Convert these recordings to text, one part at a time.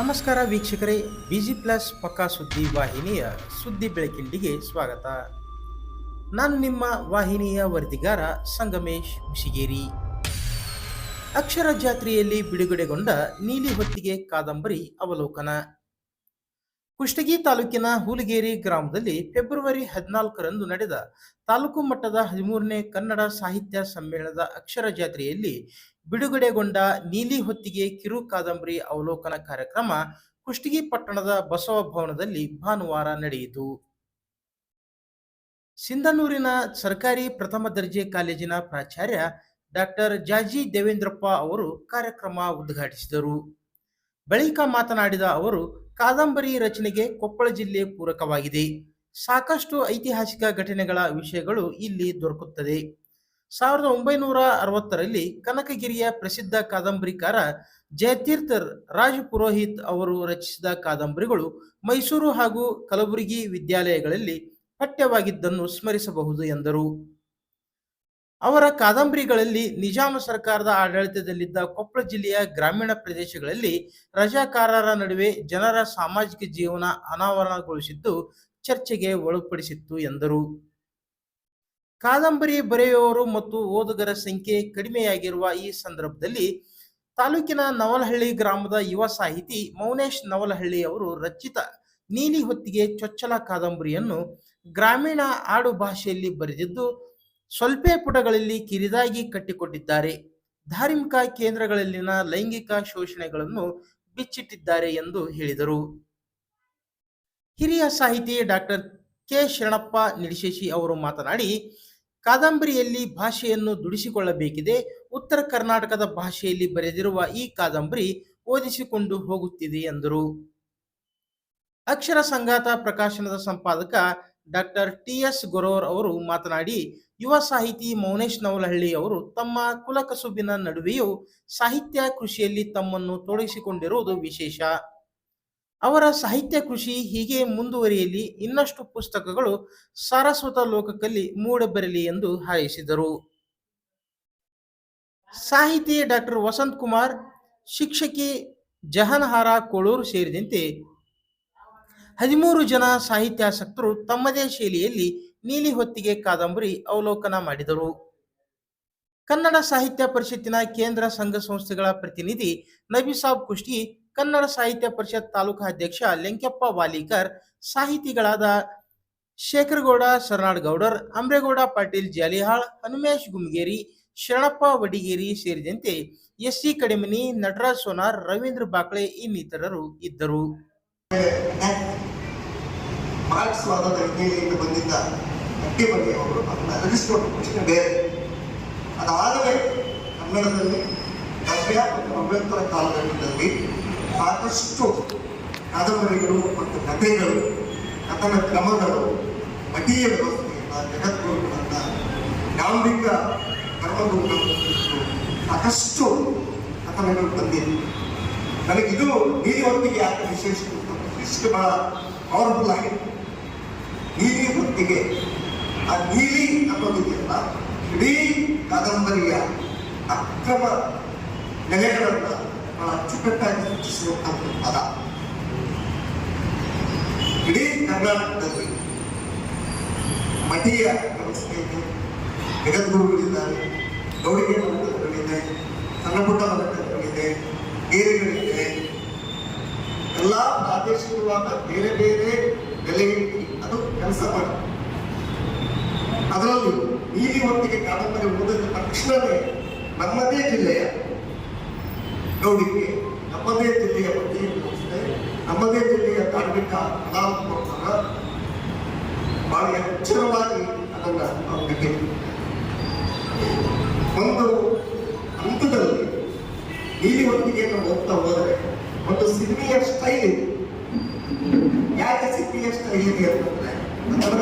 ನಮಸ್ಕಾರ ವೀಕ್ಷಕರೇ busy plus ಪಕ್ಕಾ ಸುದ್ದಿ ವಾಹಿನಿಯ ಸುದ್ದಿ ಬೆಳಕಿಲ್ಲಿಗೆ ಸ್ವಾಗತ. ನಾನು ನಿಮ್ಮ ವಾಹಿನಿಯ ವರದಿಗಾರ ಸಂಗಮೇಶ್ ಹುಸಿಗೇರಿ ಅಕ್ಷರ ಜಾತ್ರೆಯಲ್ಲಿ ಬಿಡುಗಡೆಗೊಂಡ ನೀಲಿ ಹೊತ್ತಿಗೆ ಕಾದಂಬರಿ ಅವಲೋಕನ. ಕುಷ್ಟಗಿ ತಾಲೂಕಿನ ಹೂಲಗೇರಿ ಗ್ರಾಮದಲ್ಲಿ ಫೆಬ್ರವರಿ ಹದಿನಾಲ್ಕರಂದು ನಡೆದ ತಾಲೂಕು ಮಟ್ಟದ ಹದಿಮೂರನೇ ಕನ್ನಡ ಸಾಹಿತ್ಯ ಸಮ್ಮೇಳನದ ಅಕ್ಷರ ಜಾತ್ರೆಯಲ್ಲಿ ಬಿಡುಗಡೆಗೊಂಡ ನೀಲಿ ಹೊತ್ತಿಗೆ ಕಿರು ಕಾದಂಬರಿ ಅವಲೋಕನ ಕಾರ್ಯಕ್ರಮ ಕುಷ್ಟಗಿ ಪಟ್ಟಣದ ಬಸವ ಭವನದಲ್ಲಿ ಭಾನುವಾರ ನಡೆಯಿತು. ಸಿಂಧನೂರಿನ ಸರ್ಕಾರಿ ಪ್ರಥಮ ದರ್ಜೆ ಕಾಲೇಜಿನ ಪ್ರಾಚಾರ್ಯ ಡಾಕ್ಟರ್ ಜಾಜಿ ದೇವೇಂದ್ರಪ್ಪ ಅವರು ಕಾರ್ಯಕ್ರಮ ಉದ್ಘಾಟಿಸಿದರು. ಬಳಿಕ ಮಾತನಾಡಿದ ಅವರು ಕಾದಂಬರಿ ರಚನೆಗೆ ಕೊಪ್ಪಳ ಜಿಲ್ಲೆ ಪೂರಕವಾಗಿದೆ. ಸಾಕಷ್ಟು ಐತಿಹಾಸಿಕ ಘಟನೆಗಳ ವಿಷಯಗಳು ಇಲ್ಲಿ ದೊರಕುತ್ತದೆ. ಸಾವಿರದ ಒಂಬೈನೂರ ಅರವತ್ತರಲ್ಲಿ ಕನಕಗಿರಿಯ ಪ್ರಸಿದ್ಧ ಕಾದಂಬರಿಕಾರ ಜಯತೀರ್ಥರ್ ರಾಜ್ ಪುರೋಹಿತ್ ಅವರು ರಚಿಸಿದ ಕಾದಂಬರಿಗಳು ಮೈಸೂರು ಹಾಗೂ ಕಲಬುರಗಿ ವಿದ್ಯಾಲಯಗಳಲ್ಲಿ ಪಠ್ಯವಾಗಿದ್ದನ್ನು ಸ್ಮರಿಸಬಹುದು ಎಂದರು. ಅವರ ಕಾದಂಬರಿಗಳಲ್ಲಿ ನಿಜಾಮ ಸರ್ಕಾರದ ಆಡಳಿತದಲ್ಲಿದ್ದ ಕೊಪ್ಪಳ ಜಿಲ್ಲೆಯ ಗ್ರಾಮೀಣ ಪ್ರದೇಶಗಳಲ್ಲಿ ರಜಾಕಾರರ ನಡುವೆ ಜನರ ಸಾಮಾಜಿಕ ಜೀವನ ಅನಾವರಣಗೊಳಿಸಿದ್ದು ಚರ್ಚೆಗೆ ಒಳಪಡಿಸಿತ್ತು ಎಂದರು. ಕಾದಂಬರಿ ಬರೆಯುವವರು ಮತ್ತು ಓದುಗರ ಸಂಖ್ಯೆ ಕಡಿಮೆಯಾಗಿರುವ ಈ ಸಂದರ್ಭದಲ್ಲಿ ತಾಲೂಕಿನ ನವಲಹಳ್ಳಿ ಗ್ರಾಮದ ಯುವ ಸಾಹಿತಿ ಮೌನೇಶ್ ನವಲಹಳ್ಳಿ ಅವರು ರಚಿತ ನೀಲಿ ಹೊತ್ತಿಗೆ ಚೊಚ್ಚಲ ಕಾದಂಬರಿಯನ್ನು ಗ್ರಾಮೀಣ ಆಡು ಭಾಷೆಯಲ್ಲಿ ಬರೆದಿದ್ದು ಸ್ವಲ್ಪೇ ಪುಟಗಳಲ್ಲಿ ಕಿರಿದಾಗಿ ಕಟ್ಟಿಕೊಟ್ಟಿದ್ದಾರೆ ಧಾರ್ಮಿಕ ಕೇಂದ್ರಗಳಲ್ಲಿನ ಲೈಂಗಿಕ ಶೋಷಣೆಗಳನ್ನು ಬಿಚ್ಚಿಟ್ಟಿದ್ದಾರೆ ಎಂದು ಹೇಳಿದರು. ಹಿರಿಯ ಸಾಹಿತಿ ಡಾಕ್ಟರ್ ಕೆ. ಶರಣಪ್ಪ ನಿಡಿಶೇಷಿ ಅವರು ಮಾತನಾಡಿ, ಕಾದಂಬರಿಯಲ್ಲಿ ಭಾಷೆಯನ್ನು ದುಡಿಸಿಕೊಳ್ಳಬೇಕಿದೆ. ಉತ್ತರ ಕರ್ನಾಟಕದ ಭಾಷೆಯಲ್ಲಿ ಬರೆದಿರುವ ಈ ಕಾದಂಬರಿ ಓದಿಸಿಕೊಂಡು ಹೋಗುತ್ತಿದೆ ಎಂದರು. ಅಕ್ಷರ ಸಂಘಾತ ಪ್ರಕಾಶನದ ಸಂಪಾದಕ ಡಾಕ್ಟರ್ ಟಿ. ಎಸ್. ಗೊರೋರ್ ಅವರು ಮಾತನಾಡಿ ಯುವ ಸಾಹಿತಿ ಮೌನೇಶ್ ನವಲಹಳ್ಳಿ ಅವರು ತಮ್ಮ ಕುಲಕಸುಬಿನ ನಡುವೆಯೂ ಸಾಹಿತ್ಯ ಕೃಷಿಯಲ್ಲಿ ತಮ್ಮನ್ನು ತೊಡಗಿಸಿಕೊಂಡಿರುವುದು ವಿಶೇಷ. ಅವರ ಸಾಹಿತ್ಯ ಕೃಷಿ ಹೀಗೆ ಮುಂದುವರಿಯಲಿ, ಇನ್ನಷ್ಟು ಪುಸ್ತಕಗಳು ಸಾರಸ್ವತ ಲೋಕದಲ್ಲಿ ಮೂಡಬರಲಿ ಎಂದು ಹಾರೈಸಿದರು. ಸಾಹಿತಿ ಡಾಕ್ಟರ್ ವಸಂತ್ ಕುಮಾರ್, ಶಿಕ್ಷಕಿ ಜಹನಹಾರ ಕೋಳೂರು ಸೇರಿದಂತೆ ಹದಿಮೂರು ಜನ ಸಾಹಿತ್ಯಾಸಕ್ತರು ತಮ್ಮದೇ ಶೈಲಿಯಲ್ಲಿ ನೀಲಿ ಹೊತ್ತಿಗೆ ಕಾದಂಬರಿ ಅವಲೋಕನ ಮಾಡಿದರು. ಕನ್ನಡ ಸಾಹಿತ್ಯ ಪರಿಷತ್ತಿನ ಕೇಂದ್ರ ಸಂಘ ಸಂಸ್ಥೆಗಳ ಪ್ರತಿನಿಧಿ ನಬಿಸಾಬ್ ಕುಷ್ಟಿ, ಕನ್ನಡ ಸಾಹಿತ್ಯ ಪರಿಷತ್ ತಾಲೂಕು ಅಧ್ಯಕ್ಷ ಲೆಂಕೆಪ್ಪ ವಾಲಿಕರ್, ಸಾಹಿತಿಗಳಾದ ಶೇಖರಗೌಡ ಸರ್ನಾಡ್ಗೌಡರ್ ಅಂಬ್ರೇಗೌಡ ಪಾಟೀಲ್ ಜಾಲಿಹಾಳ್, ಹನುಮೇಶ್ ಗುಮ್ಗೇರಿ, ಶರಣಪ್ಪ ವಡಿಗೇರಿ ಸೇರಿದಂತೆ ಎಸ್ಸಿ ಕಡಿಮನಿ, ನಟರಾಜ್ ಸೋನಾರ್, ರವೀಂದ್ರ ಬಾಕ್ಳೆ ಇನ್ನಿತರರು ಇದ್ದರು. ಮಾರ್ಕ್ಸ್ವಾದದ ಹಿನ್ನೆಲೆಯಿಂದ ಬಂದಿದ್ದ ಅಡ್ಡಿ ಬಗ್ಗೆ ಅವರು ಅದನ್ನು ಅರಿಸ್ಕೊಂಡು ಪ್ರಶ್ನೆ ಬೇರೆ ಅದಾದರೆ ಕನ್ನಡದಲ್ಲಿ ನವ್ಯ ಮತ್ತು ಅಭ್ಯಂತರ ಕಾಲಘಟ್ಟದಲ್ಲಿ ಸಾಕಷ್ಟು ಕಾದಂಬರಿಗಳು ಮತ್ತು ಕಥೆಗಳು, ಕಥನ ಕ್ರಮಗಳು ಮತೀಯ ವ್ಯವಸ್ಥೆಯಿಂದ ಜಗದ್ಗುರುಗಳನ್ನ ಡಾಂಬಿಕ ಕರ್ಮಗುರುಗಳನ್ನು ಕುರಿತು ಸಾಕಷ್ಟು ಕಥನಗಳು ಬಂದಿದೆ ನನಗಿದು ನೀರಿ ಹೊತ್ತಿಗೆ ಯಾಕೆ ವಿಶೇಷ ಬಹಳ ಪವರ್ಫುಲ್ ಆಗಿದೆ. ಹೊತ್ತಿಗೆ ಆ ನೀಲಿ ಅನ್ನೋದಿದೆಯಲ್ಲ ಇಡೀ ಕಾದಂಬರಿಯ ಅಕ್ರಮ ನೆಲೆಗಳನ್ನ ಬಹಳ ಅಚ್ಚುಕಟ್ಟಾಗಿ ಸೂಚಿಸುವಂತಹ ಪದ. ಇಡೀ ಕರ್ನಾಟಕದಲ್ಲಿ ಮಠೀಯ ವ್ಯವಸ್ಥೆ ಇದೆ ಜಗದ್ಗುರುಗಳಿದ್ದಾರೆ ಗೌಡಿಗೆ ಮಠಗಳಿದೆ ಸಣ್ಣ ಪುಟ್ಟ ಮಠಗಳಿದೆ ಏರಿಗಳಿದೆ ಎಲ್ಲ ಪ್ರಾದೇಶಿಕವಾದ ಬೇರೆ ಬೇರೆ ಬೆಲೆಗಳಿಗೆ ಅದು ಕೆಲಸ ಮಾಡಿ ಅದರಲ್ಲಿ ಈ ಹೊತ್ತಿಗೆ ಕಾದಂಬರಿ ಓದಿದ ತಕ್ಷಣವೇ ನಮ್ಮದೇ ಜಿಲ್ಲೆಯ ಗೌಡಿಗೆ ನಮ್ಮದೇ ಜಿಲ್ಲೆಯ ಬಗ್ಗೆ ವ್ಯವಸ್ಥೆ ನಮ್ಮದೇ ಜಿಲ್ಲೆಯ ಕಾರ್ಮಿಕ ಕಲಾತ್ಮಕ ಬಹಳ ಎಚ್ಚರವಾಗಿ ಅದನ್ನು ನಾವು ಒಂದು ಹಂತದಲ್ಲಿ ನೀಲಿ ಹೊತ್ತಿಗೆಯನ್ನು ಹೋಗ್ತಾ ಹೋದರೆ ಒಂದು ಸಿನಿಮೆಯ ಸ್ಟೈಲ್ ಯಾಕೆ ಸಿನಿಮೆಯ ಸ್ಟೈಲ್ ಇದೆ ಅಂತಂದ್ರೆ ಅದರ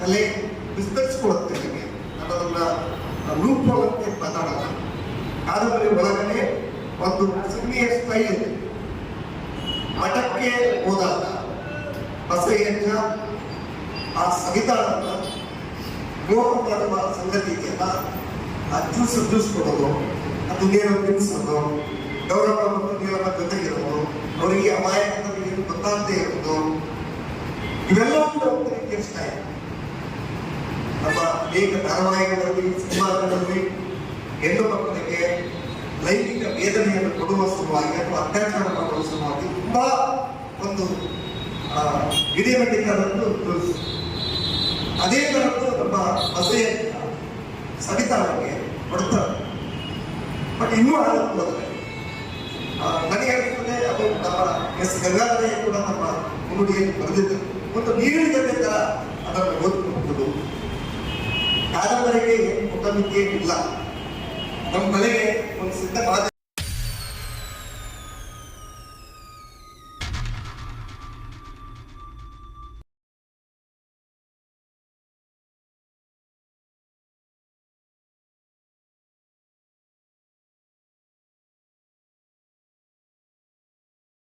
ಕಲೆ ವಿಸ್ತರಿಸಿಕೊಳ್ಳುತ್ತೆ ನಿಮಗೆ. ಅದನ್ನ ರೂಪವಂತೆ ಮಾತಾಡೋಣ. ಕಾದಂಬರಿ ಒಳಗಡೆ ಒಂದು ಸಿಗ್ನಿಯ ಸ್ಟೈಲ್ ಮಠಕ್ಕೆ ಹೋದಾಗ ಬಸಯ್ಯಜ್ಜ ಆ ಸಂವಿಧಾನದ ಮೋಹ ಮಾಡುವ ಇದೆಯಲ್ಲ ಜ್ಯೂಸ್ ಜ್ಯೂಸ್ ಕೊಡೋದು ಅದು ನೀರು ತಿನ್ನಿಸೋದು ಗೌರವ ಮತ್ತು ದೇವರ ಜೊತೆಗಿರೋದು ಅವರಿಗೆ ಅಮಾಯಕತೆಗೆ ಏನು ಗೊತ್ತಾಗದೇ ಇರೋದು ಇವೆಲ್ಲ ಕೂಡ ಒಂದು ರೀತಿಯ ಸ್ಟೈಲ್ ನಮ್ಮ ಅನೇಕ ಧಾರಾವಾಹಿಗಳಲ್ಲಿ ಸಿನಿಮಾಗಳಲ್ಲಿ ಹೆಣ್ಣು ಮಕ್ಕಳಿಗೆ ಲೈಂಗಿಕ ವೇದನೆಯನ್ನು ಕೊಡುವ ಸಲುವಾಗಿ ಅಥವಾ ಅತ್ಯಾಚಾರ ಮಾಡುವ ಸಲುವಾಗಿ ತುಂಬಾ ಒಂದು ವಿಡಿಯೋಮೆಟಿಕನ್ನು ತೋರಿಸಿ. ಅದೇ ತರದ್ದು ನಮ್ಮ ಬಸೆಯ ಸವಿತಾಳಕ್ಕೆ ಕೊಡ್ತಾರೆ. ಬಟ್ ಇನ್ನೂ ಆ, ನನಗೆ ಅನಿಸ್ತದೆ ಅದು ನಮ್ಮ ಎಸ್ ಗಂಗಾಧರೇ ಕೂಡ ನಮ್ಮ ಮುನ್ನುಡಿಯಲ್ಲಿ ಬರೆದಿದ್ದರು. ಒಂದು ನೀರಿನ ಅದನ್ನು ಓದ್ಕೊಂಡು ಕಾದಂಬರಿಗೆ ಮುಖಮಿಕೆ ಇಲ್ಲ ನಮ್ಮ ಮನೆಗೆ ಒಂದು ಸಿದ್ಧ